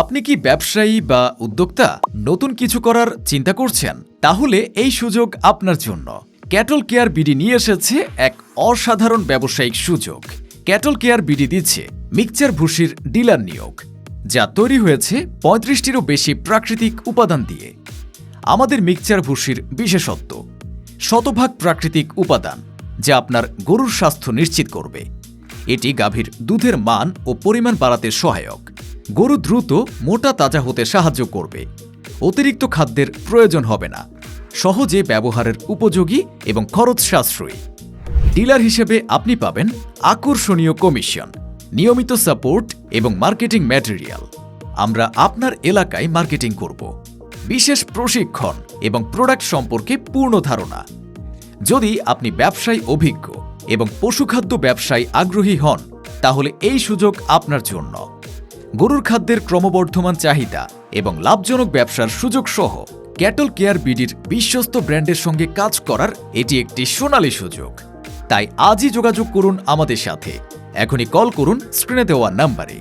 আপনি কি ব্যবসায়ী বা উদ্যোক্তা? নতুন কিছু করার চিন্তা করছেন? তাহলে এই সুযোগ আপনার জন্য। ক্যাটল কেয়ার বিডি নিয়ে এসেছে এক অসাধারণ ব্যবসায়িক সুযোগ। ক্যাটল কেয়ার বিডি দিচ্ছে মিক্সচার ভুসির ডিলার নিয়োগ, যা তৈরি হয়েছে পঁয়ত্রিশটিরও বেশি প্রাকৃতিক উপাদান দিয়ে। আমাদের মিক্সচার ভুসির বিশেষত্ব, শতভাগ প্রাকৃতিক উপাদান, যা আপনার গরুর স্বাস্থ্য নিশ্চিত করবে। এটি গাভীর দুধের মান ও পরিমাণ বাড়াতে সহায়ক। গরু দ্রুত মোটা তাজা হতে সাহায্য করবে। অতিরিক্ত খাদ্যের প্রয়োজন হবে না। সহজে ব্যবহারের উপযোগী এবং খরচ সাশ্রয়ী। ডিলার হিসেবে আপনি পাবেন আকর্ষণীয় কমিশন, নিয়মিত সাপোর্ট এবং মার্কেটিং ম্যাটেরিয়াল। আমরা আপনার এলাকায় মার্কেটিং করব। বিশেষ প্রশিক্ষণ এবং প্রোডাক্ট সম্পর্কে পূর্ণ ধারণা। যদি আপনি ব্যবসায় অভিজ্ঞ এবং পশুখাদ্য ব্যবসায় আগ্রহী হন, তাহলে এই সুযোগ আপনার জন্য। গরুর খাদ্যের ক্রমবর্ধমান চাহিদা এবং লাভজনক ব্যবসার সুযোগ সহ ক্যাটল কেয়ার বিডির বিশ্বস্ত ব্র্যান্ডের সঙ্গে কাজ করার এটি একটি সোনালি সুযোগ। তাই আজই যোগাযোগ করুন আমাদের সাথে। এখনই কল করুন স্ক্রিনে দেওয়া নাম্বারে।